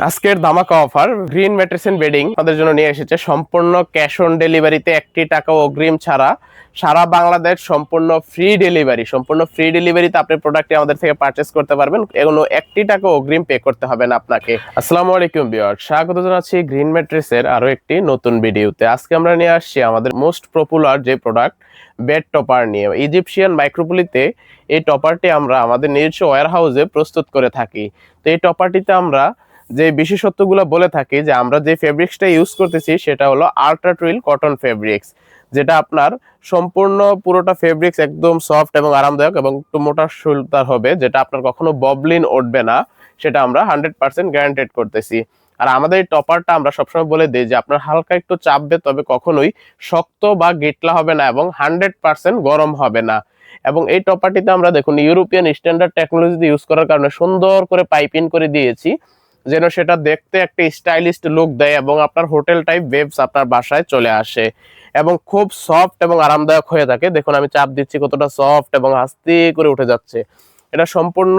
আজকের ধামাকা offer green ম্যাট্রেসেন bedding আমাদের জন্য নিয়ে এসেছে। সম্পূর্ণ ক্যাশ অন ডেলিভারিতে একটি টাকা অগ্রিম ছাড়া সারা বাংলাদেশ সম্পূর্ণ ফ্রি ডেলিভারি সম্পূর্ণ ফ্রি ডেলিভারিতে আপনি প্রোডাক্টটি আমাদের থেকে পারচেস করতে পারবেন। এগুলো একটি টাকা অগ্রিম পে করতে হবে না আপনাকে। আসসালামু আলাইকুম বিয়ার স্বাগত জানাচ্ছি গ্রিন ম্যাট্রেসের আরও একটি নতুন ভিডিওতে। আজকে আমরা নিয়ে আসছি আমাদের মোস্ট পপুলার যে প্রোডাক্ট বেড টপার নিয়ে। ইজিপশিয়ান মাইক্রোপলিতে এই টপারটি আমরা আমাদের নিজস্ব ওয়ার হাউসে প্রস্তুত করে থাকি। তো এই টপারটিতে আমরা যে বিশেষত্বগুলো বলে থাকি যে আমরা যে ফেব্রিক্সটা ইউজ করতেছি সেটা হলো আল্ট্রা টুইল কটন ফেব্রিক্স যেটা আপনার সম্পূর্ণ পুরোটা ফেব্রিক্স একদম সফট এবং আরামদায়ক এবং একটু মোটা সুলতার হবে, যেটা আপনার কখনো ববলিন উঠবে না, সেটা আমরা হান্ড্রেড পার্সেন্ট গ্যারান্টেড করতেছি। আর আমাদের এই টপারটা আমরা সবসময় বলে দিই যে আপনার হালকা একটু চাপবে তবে কখনোই শক্ত বা গেটলা হবে না এবং হান্ড্রেড পার্সেন্ট গরম হবে না। এবং এই টপারটিতে আমরা দেখুন ইউরোপিয়ান স্ট্যান্ডার্ড টেকনোলজি ইউজ করার কারণে সুন্দর করে পাইপিং করে দিয়েছি। যেন সেটা দেখতে একটা স্টাইলিস্ট লুক দেয় এবং আপনার হোটেল টাইপ ওয়েবস আপনার বাসায় চলে আসে। এবং খুব সফট এবং আরামদায়ক হয়ে থাকে। দেখুন, আমি চাপ দিচ্ছি কতটা সফট এবং আস্তে করে উঠে যাচ্ছে। এটা সম্পূর্ণ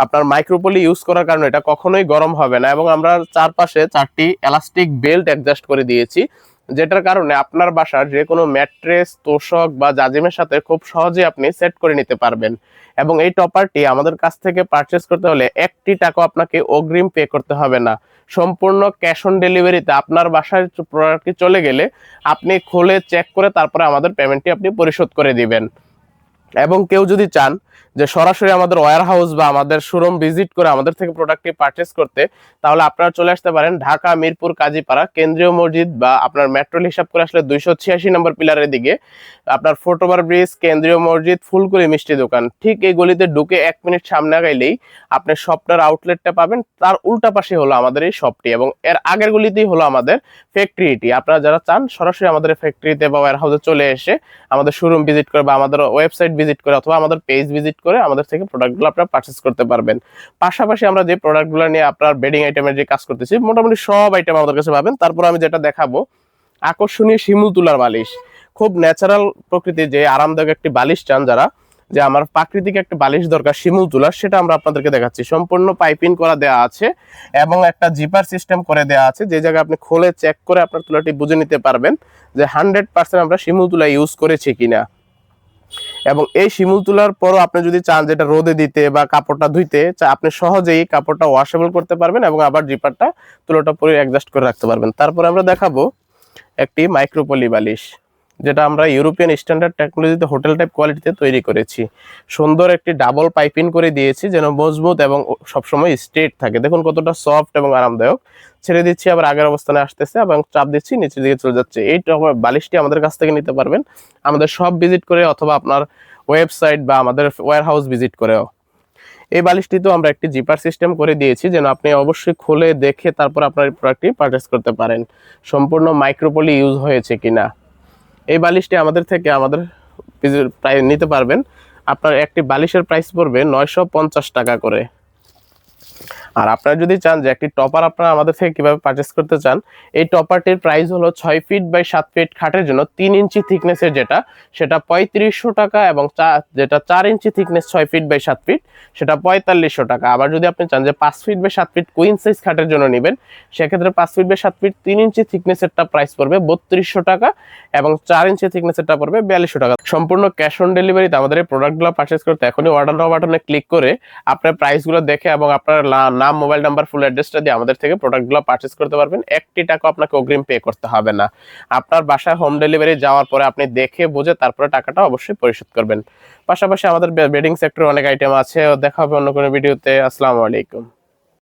আপনার মাইক্রোপলি ইউজ করার কারণে এটা কখনোই গরম হবে না এবং আমরা চারপাশে চারটি এলাস্টিক বেল্ট অ্যাডজাস্ট করে দিয়েছি। যেটার কারণে আপনার বাসার যে কোনো ম্যাট্রেস, তোষক বা জাজিমের সাথে খুব সহজে আপনি সেট করে নিতে পারবেন। এবং এই টপারটি আমাদের কাছ থেকে পারচেস করতে হলে একটি টাকা আপনাকে অগ্রিম পে করতে হবে না। সম্পূর্ণ ক্যাশ অন ডেলিভারিতে আপনার বাসায় প্রোডাক্টটি চলে গেলে আপনি খুলে চেক করে তারপরে আমাদের পেমেন্টটি আপনি পরিশোধ করে দিবেন। এবং কেউ যদি চান যে সরাসরি আমাদের ওয়ার হাউস বা আমাদের শোরুম ভিজিট করে আমাদের থেকে প্রোডাক্টটি পারচেস করতে, তাহলে আপনারা চলে আসতে পারেন ঢাকা, মিরপুর, কাজীপাড়া, কেন্দ্রীয় মসজিদ বা আপনার মেট্রোল হিসাব করে আসলে দুইশো ছিয়াশি নম্বর পিলারের দিকে আপনার ফোটোবার ব্রিজ কেন্দ্রীয় মসজিদ ফুলকুলি মিষ্টি দোকান। ঠিক এই গলিতে ঢুকে এক মিনিট সামনে গেলেই আপনি শপটার আউটলেটটা পাবেন। তার উল্টা পাশে হলো আমাদের এই শপটি এবং এর আগের গলিতেই হলো আমাদের ফ্যাক্টরিটি আপনারা যারা চান সরাসরি আমাদের ফ্যাক্টরিতে বা ওয়ার হাউসে চলে এসে আমাদের শোরুম ভিজিট করে বা আমাদের ওয়েবসাইট ভিজিট করে অথবা আমাদের পেজ ভিজিট করে আমাদের থেকে প্রোডাক্টগুলো আপনারা পারচেস করতে পারবেন। পাশাপাশি আমরা যে প্রোডাক্টগুলো নিয়ে আপনার বেডিং আইটেমের যে কাজ করতেছি, মোটামুটি সব আইটেম আমাদের কাছে পাবেন। তারপর আমি যেটা দেখাবো, আকর্ষণীয় শিমুল তুলার বালিশ। খুব ন্যাচারাল প্রকৃতির যে আরামদায়ক একটি বালিশ চান যারা, যে আমার প্রাকৃতিক একটা বালিশ দরকার শিমুল তুলার সেটা আমরা আপনাদেরকে দেখাচ্ছি। সম্পূর্ণ পাইপিং করা দেওয়া আছে এবং একটা জিপার সিস্টেম করে দেওয়া আছে। যে জায়গায় আপনি খোলে চেক করে আপনার তুলাটি বুঝে নিতে পারবেন যে হান্ড্রেড পার্সেন্ট আমরা শিমুল তুলা ইউজ করেছি কিনা। এবং এই শিমুল তোলার পরও আপনি যদি চান যেটা রোদে দিতে বা কাপড়টা ধুইতে আপনি সহজেই কাপড়টা ওয়াশেবল করতে পারবেন এবং আবার জিপারটা তুলোটা পরে অ্যাডজাস্ট করে রাখতে পারবেন। তারপর আমরা দেখাবো একটি মাইক্রোপলি বালিশ। যেটা আমরা ইউরোপিয়ান স্ট্যান্ডার্ড টেকনোলজিতে হোটেল টাইপ কোয়ালিটিতে তৈরি করেছি। সুন্দর একটি ডাবল পাইপিং করে দিয়েছি যেন মজবুত এবং সবসময় স্ট্রেট থাকে। দেখুন কতটা সফট এবং আরামদায়ক। ছেড়ে দিচ্ছি, আবার আগের অবস্থানে আসতেছে এবং চাপ দিচ্ছি, নিচের দিকে চলে যাচ্ছে। এই বালিশটি আমাদের কাছ থেকে নিতে পারবেন। আমাদের সব ভিজিট করে অথবা আপনার ওয়েবসাইট বা আমাদের ওয়ার হাউস ভিজিট করেও। এই বালিশটিতেও আমরা একটি জিপার সিস্টেম করে দিয়েছি যেন আপনি অবশ্যই খুলে দেখে তারপর আপনার প্রোডাক্টটি পারচেস করতে পারেন। সম্পূর্ণ মাইক্রোপলি ইউজ হয়েছে কিনা। এই বালিশটি আমাদের থেকে আমাদের প্রায় নিতে পারবেন। আপনার একটি বালিশের প্রাইস পড়বে নয়শো পঞ্চাশ টাকা করে। আর আপনারা যদি চান যে একটি টপার আপনারা আমাদের থেকে কীভাবে পারচেস করতে চান, এই টপারটির প্রাইস হলো ছয় ফিট বাই সাত ফিট খাটের জন্য তিন ইঞ্চি থিকনেসের যেটা, সেটা পঁয়ত্রিশশো টাকা এবং যেটা চার ইঞ্চি থিকনেস ছয় ফিট বাই সাত ফিট সেটা পঁয়তাল্লিশশো টাকা। আবার যদি আপনি চান যে পাঁচ ফিট বাই সাত ফিট কুইন সাইজ খাটের জন্য নেবেন, সেক্ষেত্রে পাঁচ ফিট বাই সাত ফিট তিন ইঞ্চি থিকনেসেরটা প্রাইস পড়বে বত্রিশশো টাকা এবং চার ইঞ্চি থিকনেসেরটা পড়বে বিয়াল্লিশশো টাকা। সম্পূর্ণ ক্যাশ অন ডেলিভারিতে আমাদের এই প্রোডাক্টগুলো পারচেস করতে এখনই অর্ডার বাটনে ক্লিক করে আপনার প্রাইসগুলো দেখে এবং আপনার নাম মোবাইল নাম্বার ফুল অ্যাড্রেসটা দিয়ে আমাদের থেকে প্রোডাক্টগুলো পারচেস করতে পারবেন। একটি টাকা আপনাকে অগ্রিম পে করতে হবে না। আপনার বাসায় হোম ডেলিভারি যাওয়ার পরে আপনি দেখে, বুঝে তারপরে টাকাটা অবশ্যই পরিশোধ করবেন। পাশাপাশি আমাদের বেডিং সেক্টরে অনেক আইটেম আছে। দেখা হবে অন্য কোনো ভিডিওতে আসসালামু আলাইকুম।